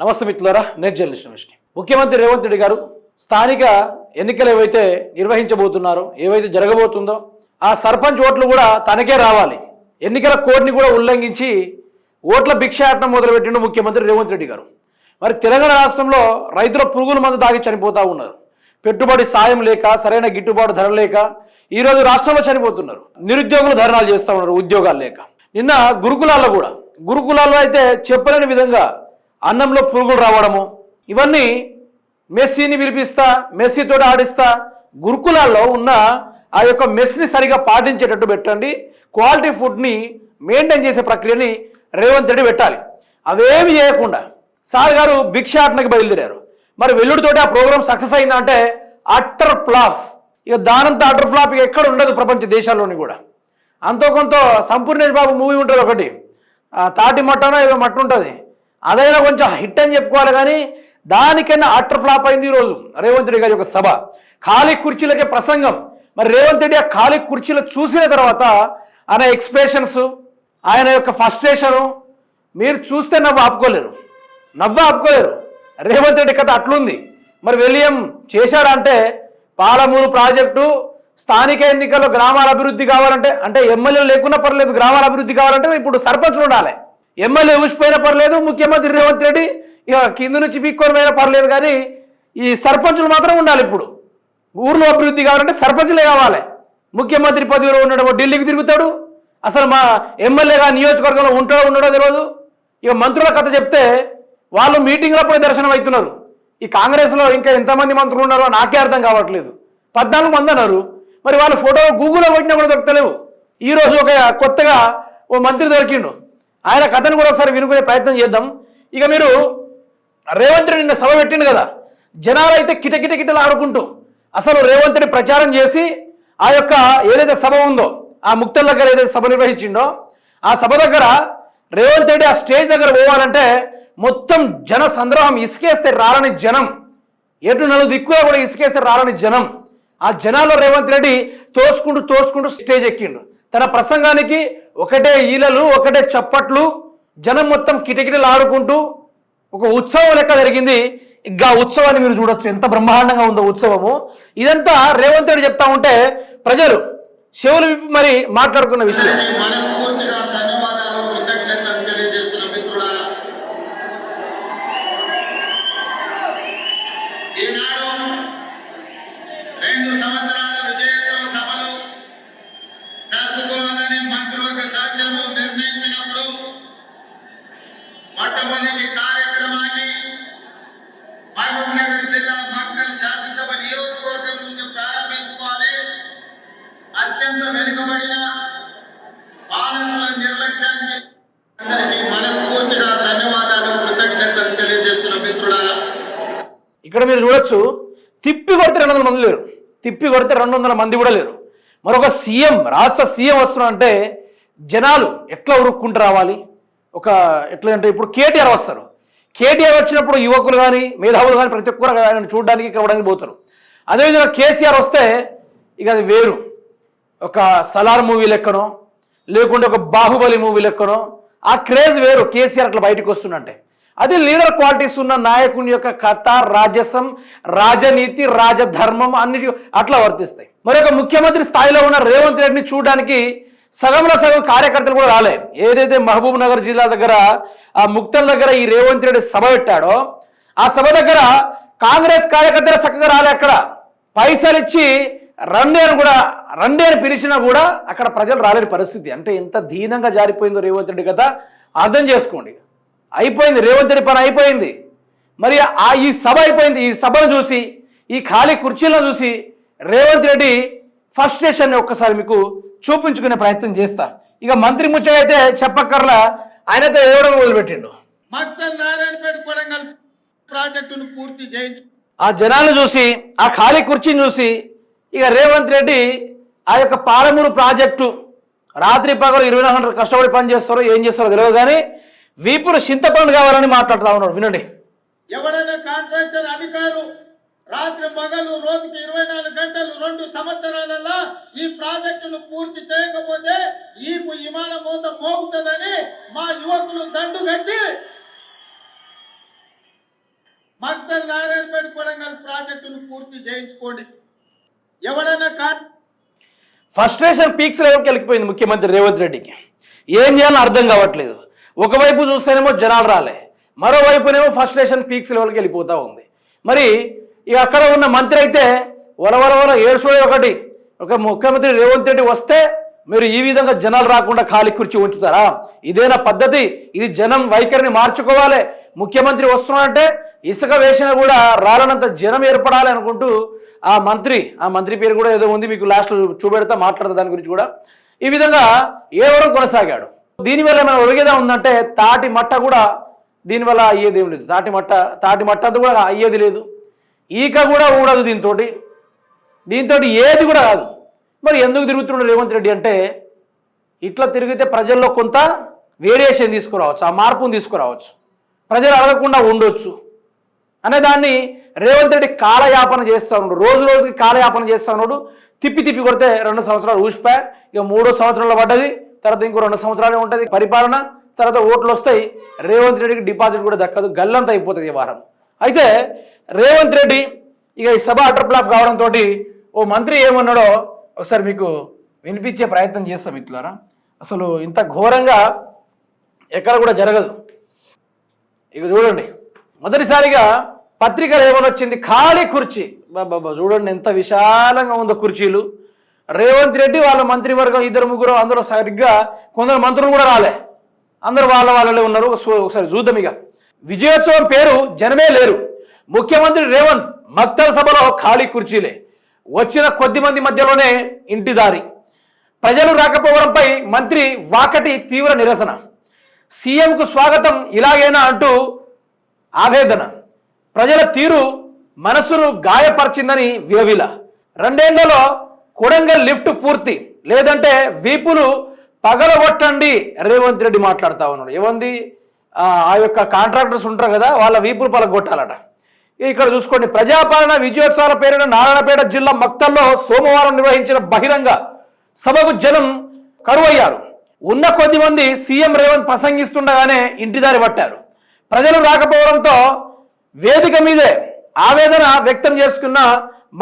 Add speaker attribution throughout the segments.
Speaker 1: నమస్తే మిత్రులారా నేను జర్నలిస్ట్ రమేష్ని. ముఖ్యమంత్రి రేవంత్ రెడ్డి గారు స్థానిక ఎన్నికలు ఏవైతే నిర్వహించబోతున్నారో ఏవైతే జరగబోతుందో ఆ సర్పంచ్ ఓట్లు కూడా తనకే రావాలి. ఎన్నికల కోడ్ని కూడా ఉల్లంఘించి ఓట్ల భిక్షాటనం మొదలుపెట్టిండు ముఖ్యమంత్రి రేవంత్ రెడ్డి గారు. మరి తెలంగాణ రాష్ట్రంలో రైతుల పురుగుల మందు తాగి చనిపోతూ ఉన్నారు. పెట్టుబడి సాయం లేక సరైన గిట్టుబాటు ధర లేక ఈరోజు రాష్ట్రంలో చనిపోతున్నారు. నిరుద్యోగులు ధర్నాలు చేస్తూ ఉన్నారు ఉద్యోగాలు లేక. నిన్న గురుకులాల్లో కూడా గురుకులాల్లో అయితే చెప్పలేని విధంగా అన్నంలో పురుగులు రావడము ఇవన్నీ మెస్సీని పిలిపిస్తా మెస్సీతో ఆడిస్తా గురుకులాల్లో ఉన్న ఆ యొక్క మెస్ని సరిగా పాటించేటట్టు పెట్టండి. క్వాలిటీ ఫుడ్ని మెయింటైన్ చేసే ప్రక్రియని రేవంత్ రెడ్డి పెట్టాలి. అవేమి చేయకుండా. సార్ గారు భిక్షాటనకి బయలుదేరారు. మరి వెల్లుడితోటి ఆ ప్రోగ్రామ్ సక్సెస్ అయిందంటే అట్టర్ ఫ్లాఫ్. ఇక దానంత అట్టర్ ఫ్లాప్ ఇక ఎక్కడ ఉండదు ప్రపంచ దేశాల్లోని కూడా. అంతో కొంత సంపూర్ణేష్ బాబు మూవీ ఉంటుంది ఒకటి. తాటి మట్టనో ఏదో మట్టు ఉంటుంది అదైనా కొంచెం హిట్ అని చెప్పుకోవాలి కానీ దానికన్నా అట్టర్ ఫ్లాప్ అయింది ఈరోజు రేవంత్ రెడ్డి గారి యొక్క సభ. ఖాళీ కుర్చీలకే ప్రసంగం. మరి రేవంత్ రెడ్డి ఆ ఖాళీ కుర్చీలు చూసిన తర్వాత ఆయన ఎక్స్ప్రెషన్స్ ఆయన యొక్క ఫస్ట్రేషను మీరు చూస్తే నవ్వు ఆపుకోలేరు. నవ్వు ఆపుకోలేరు. రేవంత్ రెడ్డి కథ అట్లుంది. మరి విలియం చేశాడంటే పాలమూరు ప్రాజెక్టు స్థానిక ఎన్నికల్లో గ్రామాల అభివృద్ధి కావాలంటే అంటే ఎమ్మెల్యేలు లేకున్నా పర్లేదు గ్రామాల అభివృద్ధి కావాలంటే ఇప్పుడు సర్పంచ్లు ఉండాలి. ఎమ్మెల్యే ఊసిపోయినా పర్లేదు ముఖ్యమంత్రి రేవంత్ రెడ్డి ఇక కింద నుంచి పీక్కొని పోయినా పర్లేదు కానీ ఈ సర్పంచులు మాత్రం ఉండాలి ఇప్పుడు. ఊర్లో అభివృద్ధి కావాలంటే సర్పంచులే కావాలి. ముఖ్యమంత్రి పదవిలో ఉండడం ఢిల్లీకి తిరుగుతాడు. అసలు మా ఎమ్మెల్యేగా నియోజకవర్గంలో ఉంటాడో ఉండడో తెలియదు ఇక మంత్రుల కథ చెప్తే వాళ్ళు మీటింగ్లప్పుడే దర్శనం అవుతున్నారు. ఈ కాంగ్రెస్లో ఇంకా ఎంతమంది మంత్రులు ఉన్నారో నాకే అర్థం కావట్లేదు. పద్నాలుగు మంది అన్నారు. మరి వాళ్ళ ఫోటో గూగుల్లో కొట్టినా కూడా దొరకలేవు ఈరోజు ఒక కొత్తగా ఓ మంత్రి దొరికిండు. ఆయన కథను కూడా ఒకసారి వినుకునే ప్రయత్నం చేద్దాం. ఇక మీరు రేవంత్ నిన్న సభ పెట్టిండు కదా జనాలు అయితే కిటకిట కిటలు ఆడుకుంటూ అసలు రేవంత్ని ప్రచారం చేసి ఆ యొక్క ఏదైతే సభ ఉందో ఆ ముక్తల దగ్గర ఏదైతే సభ నిర్వహించిండో ఆ సభ దగ్గర రేవంత్ రెడ్డి ఆ స్టేజ్ దగ్గర పోవాలంటే మొత్తం జన సంద్రహం ఇసుకేస్తే రాలని జనం ఎటు నలు దిక్కులో కూడా ఇసుకేస్తే రాలని జనం. ఆ జనాల్లో రేవంత్ రెడ్డి తోసుకుంటూ తోసుకుంటూ స్టేజ్ ఎక్కిండు. తన ప్రసంగానికి ఒకటే ఈలలు ఒకటే చప్పట్లు జనం మొత్తం కిటకిటలు ఆడుకుంటూ ఒక ఉత్సవం లెక్క జరిగింది. ఇంకా ఉత్సవాన్ని మీరు చూడొచ్చు. ఎంత బ్రహ్మాండంగా ఉందో ఉత్సవము. ఇదంతా రేవంత్ రెడ్డి చెప్తా ఉంటే ప్రజలు చెవులు విప్పి మరి మాట్లాడుకున్న విషయం.
Speaker 2: ఈనాడు రెండు సంవత్సరాలు
Speaker 1: మీరు చూడొచ్చు తిప్పి కొడితే రెండు వందల మంది లేరు. తిప్పి కొడితే రెండు వందల మంది కూడా లేరు. మరొక సీఎం రాష్ట్ర సీఎం వస్తున్నారంటే జనాలు ఎట్లా ఉరుక్కుంటూ రావాలి? ఒక ఎట్లా అంటే ఇప్పుడు కేటీఆర్ వస్తారు. కేటీఆర్ వచ్చినప్పుడు యువకులు కానీ మేధావులు కానీ ప్రతి ఒక్కరు ఆయన చూడడానికి ఇక్కడ ఇవ్వడానికి పోతారు. అదేవిధంగా కేసీఆర్ వస్తే ఇక అది వేరు. ఒక సలార్ మూవీ లెక్కనో లేకుంటే ఒక బాహుబలి మూవీ లెక్కనో ఆ క్రేజ్ వేరు. కేసీఆర్ అట్లా బయటకు వస్తుందంటే అది లీడర్ క్వాలిటీస్ ఉన్న నాయకుని యొక్క కథ రాజసం రాజనీతి రాజధర్మం అన్నిటి అట్లా వర్తిస్తాయి. మరి ఒక ముఖ్యమంత్రి స్థాయిలో ఉన్న రేవంత్ రెడ్డిని చూడడానికి సగంలో సగం కార్యకర్తలు కూడా రాలే. ఏదైతే మహబూబ్ నగర్ జిల్లా దగ్గర ఆ ముక్తల దగ్గర ఈ రేవంత్ రెడ్డి సభ పెట్టాడో ఆ సభ దగ్గర కాంగ్రెస్ కార్యకర్తలు చక్కగా రాలే అక్కడ. పైసలు ఇచ్చి రండి అని కూడా రండి అని పిలిచినా కూడా అక్కడ ప్రజలు రాలేని పరిస్థితి. అంటే ఎంత దీనంగా జారిపోయిందో రేవంత్ రెడ్డి కదా అర్థం చేసుకోండి. అయిపోయింది రేవంత్ రెడ్డి పని అయిపోయింది. మరి ఆ ఈ సభ అయిపోయింది ఈ సభను చూసి ఈ ఖాళీ కుర్చీలను చూసి రేవంత్ రెడ్డి ఫస్ట్రేషన్ ఒక్కసారి మీకు చూపించుకునే ప్రయత్నం చేస్తా. ఇక మంత్రి ముచ్చట అయితే చెప్పక్కర్లా ఆయనతో ఎవడం మొదలుపెట్టిండు
Speaker 2: ప్రాజెక్టును పూర్తి చేయించు
Speaker 1: ఆ జనాలను చూసి ఆ ఖాళీ కుర్చీని చూసి ఇక రేవంత్ రెడ్డి ఆ యొక్క పాలమూరు ప్రాజెక్టు రాత్రి పగలు ఇరవై నాలుగు గంటలు కష్టపడి పని చేస్తారో ఏం చేస్తారో తెలియదు కానీ వీపులు చింతపండు కావాలని మాట్లాడుతా ఉన్నాడు. వినండి.
Speaker 2: ఎవరైనా కాంట్రాక్టర్ అధికారులు రాత్రి పగలు రోజుకి ఇరవై నాలుగు గంటలు రెండు సంవత్సరాలలో ఈ ప్రాజెక్టును పూర్తి చేయకపోతే ఈకు విమాన మూత మోగుతుందని మా యువకులు దండు కట్టి పాతల నారాయణపేట కొడంగల్ ప్రాజెక్టును పూర్తి చేయించుకోండి. ఎవడన్నా కా
Speaker 1: ఫ్రస్ట్రేషన్ పీక్స్ లెవెల్కి వెళ్ళిపోయింది ముఖ్యమంత్రి రేవంత్ రెడ్డికి? ఏం చేయాలో అర్థం కావట్లేదు. ఒకవైపు చూస్తేనేమో జనాలు రాలే మరోవైపునేమో ఫ్రస్ట్రేషన్ పీక్స్ లెవెల్కి వెళ్ళిపోతూ ఉంది. మరి ఇక అక్కడ ఉన్న మంత్రి అయితే వరవరవర ఏడ్చోడే ఒకటి. ఒక ముఖ్యమంత్రి రేవంత్ రెడ్డి వస్తే మీరు ఈ విధంగా జనాలు రాకుండా ఖాళీ కుర్చీ ఉంచుతారా? ఇదేనా పద్ధతి? ఇది జనం వైఖరిని మార్చుకోవాలి. ముఖ్యమంత్రి వస్తున్నాడంటే ఇసుక వేసినా కూడా రాలనంత జనం ఏర్పడాలి అనుకుంటూ ఆ మంత్రి ఆ మంత్రి పేరు కూడా ఏదో ఉంది మీకు లాస్ట్ చూపెడతా మాట్లాడతా దాని గురించి కూడా. ఈ విధంగా ఏవరం కొనసాగాడు? దీనివల్ల ఏమైనా ఒరిగేదా ఉందంటే తాటి మట్ట కూడా దీనివల్ల అయ్యేది ఏం లేదు. తాటి మట్ట తాటి మట్ట కూడా అయ్యేది లేదు. ఈక కూడా ఊడదు దీంతో దీంతో ఏది కూడా కాదు మరి ఎందుకు తిరుగుతున్నాడు రేవంత్ రెడ్డి అంటే ఇట్లా తిరిగితే ప్రజల్లో కొంత వేరియేషన్ తీసుకురావచ్చు ఆ మార్పును తీసుకురావచ్చు. ప్రజలు అడగకుండా ఉండొచ్చు. అనే దాన్ని రేవంత్ రెడ్డి కాలయాపన చేస్తా ఉన్నాడు. రోజు రోజుకి కాలయాపన చేస్తా ఉన్నాడు. తిప్పి తిప్పి కొడితే రెండు సంవత్సరాలు ఊసిపోయా. ఇక మూడో సంవత్సరంలో పడ్డది. తర్వాత ఇంకో రెండు సంవత్సరాలే ఉంటుంది. పరిపాలన తర్వాత ఓట్లు వస్తాయి. రేవంత్ రెడ్డికి డిపాజిట్ కూడా దక్కదు. గల్లంత అయిపోతుంది ఈ వారం. అయితే రేవంత్ రెడ్డి ఇక ఈ సభ అటర్ప్లాఫ్ కావడంతో ఓ మంత్రి ఏమన్నాడో ఒకసారి మీకు వినిపించే ప్రయత్నం చేస్తాం ఇట్లారా అసలు ఇంత ఘోరంగా ఎక్కడ కూడా జరగదు. ఇక చూడండి. మొదటిసారిగా పత్రికలు ఏమనొచ్చింది? ఖాళీ కుర్చీ. బాబా చూడండి ఎంత విశాలంగా ఉందో కుర్చీలు. రేవంత్ రెడ్డి వాళ్ళ మంత్రివర్గం ఇద్దరు ముగ్గురు అందరూ సరిగ్గా కొందరు మంత్రులు కూడా రాలే. అందరూ వాళ్ళ వాళ్ళలో ఉన్నారు. ఒకసారి చూద్దాం ఇక. విజయోత్సవం పేరు జనమే లేరు. ముఖ్యమంత్రి రేవంత్ మక్తల్ సభలో ఖాళీ కుర్చీలే. వచ్చిన కొద్ది మంది మధ్యలోనే ఇంటి దారి. ప్రజలు రాకపోవడంపై మంత్రి వాకటి తీవ్ర నిరసన. సీఎంకు స్వాగతం ఇలాగైనా అంటూ ఆవేదన. ప్రజల తీరు మనసును గాయపరిచిందని విలవిల రెండేళ్ళలో కొడంగల్ లిఫ్ట్ పూర్తి. లేదంటే వీపులు పగలగొట్టండి రేవంత్ రెడ్డి మాట్లాడుతా ఉన్నాడు. ఏమంది? ఆ యొక్క కాంట్రాక్టర్స్ ఉంటారు కదా వాళ్ళ వీపులు పగలగొట్టాలట. ఇక్కడ చూసుకోండి ప్రజాపాలన విజయోత్సవాల పేరున నారాయణపేట జిల్లా మక్తల్లో సోమవారం నిర్వహించిన బహిరంగ సభకు జనం కరువయ్యారు. ఉన్న కొద్ది మంది సీఎం రేవంత్ ప్రసంగిస్తుండగానే ఇంటిదారి పట్టారు. ప్రజలు రాకపోవడంతో వేదిక మీదే ఆవేదన వ్యక్తం చేసుకున్న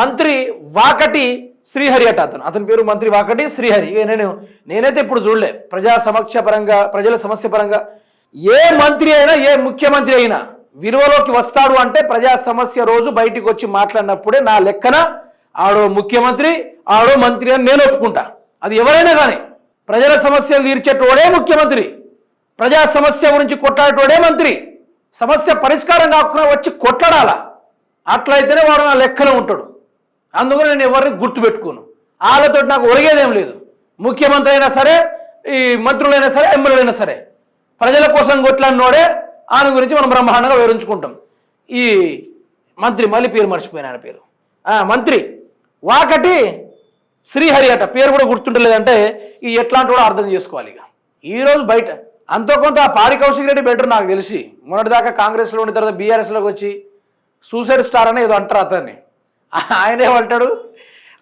Speaker 1: మంత్రి వాకటి శ్రీహరి అట అతను. అతని పేరు మంత్రి వాకటి శ్రీహరి. ఇక నేను నేనైతే ఇప్పుడు చూడలే. ప్రజా సమక్ష పరంగా ప్రజల సమస్య పరంగా. ఏ మంత్రి అయినా ఏ ముఖ్యమంత్రి అయినా విలువలోకి వస్తాడు అంటే ప్రజా సమస్య రోజు బయటికి వచ్చి మాట్లాడినప్పుడే నా లెక్కన ఆడో ముఖ్యమంత్రి ఆడో మంత్రి అని నేను ఒప్పుకుంటా. అది ఎవరైనా కానీ ప్రజల సమస్యలు తీర్చేటోడే ముఖ్యమంత్రి. ప్రజా సమస్య గురించి కొట్లాడేటోడే మంత్రి. సమస్య పరిష్కారం కాకుండా వచ్చి కొట్లాడాలా? అట్లయితేనే వాడు నా లెక్కలో ఉంటాడు. అందుకని నేను ఎవరిని గుర్తుపెట్టుకోను వాళ్ళతో నాకు ఒరిగేదేం లేదు. ముఖ్యమంత్రి అయినా సరే ఈ మంత్రులైనా సరే ఎమ్మెల్యేలైనా సరే. ప్రజల కోసం కొట్లాడినోడే ఆయన గురించి మనం బ్రహ్మాండంగా వివరించుకుంటాం. ఈ మంత్రి మళ్ళీ పేరు మర్చిపోయిన ఆయన పేరు. మంత్రి. వాకటి శ్రీహరి అట. పేరు కూడా గుర్తుండలేదంటే ఈ ఎట్లాంటి కూడా అర్థం చేసుకోవాలి ఇక. ఈరోజు బయట అంతో కొంత ఆ పాడి కౌశిక్ రెడ్డి బెటర్ నాకు తెలిసి. మొన్నటిదాకా కాంగ్రెస్లో ఉన్న తర్వాత బీఆర్ఎస్లోకి వచ్చి సూసైడ్ స్టార్ అనే ఏదో అంటారు అతన్ని. ఆయన ఏమంటాడు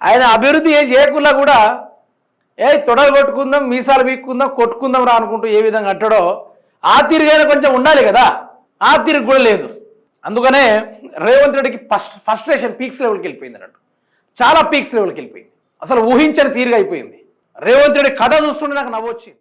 Speaker 1: ఆయన అభివృద్ధి ఏం చేయకుండా కూడా ఏ తొడలు కొట్టుకుందాం మీసాలు పీక్కుందాం కొట్టుకుందాం రా అనుకుంటూ ఏ విధంగా అంటాడో ఆ తిరిగైనా కొంచెం ఉండాలి కదా. ఆ తిరిగి కూడా లేదు. అందుకనే రేవంత్ రెడ్డికి ఫస్ట్ ఫస్ట్రేషన్ పీక్స్ లెవెల్కి వెళ్ళిపోయింది అన్నట్టు. చాలా పీక్స్ లెవెల్కి వెళ్ళిపోయింది. అసలు ఊహించని తీరుగా అయిపోయింది. రేవంత్ రెడ్డి కథ చూస్తుంటే నాకు నవ్వొచ్చింది.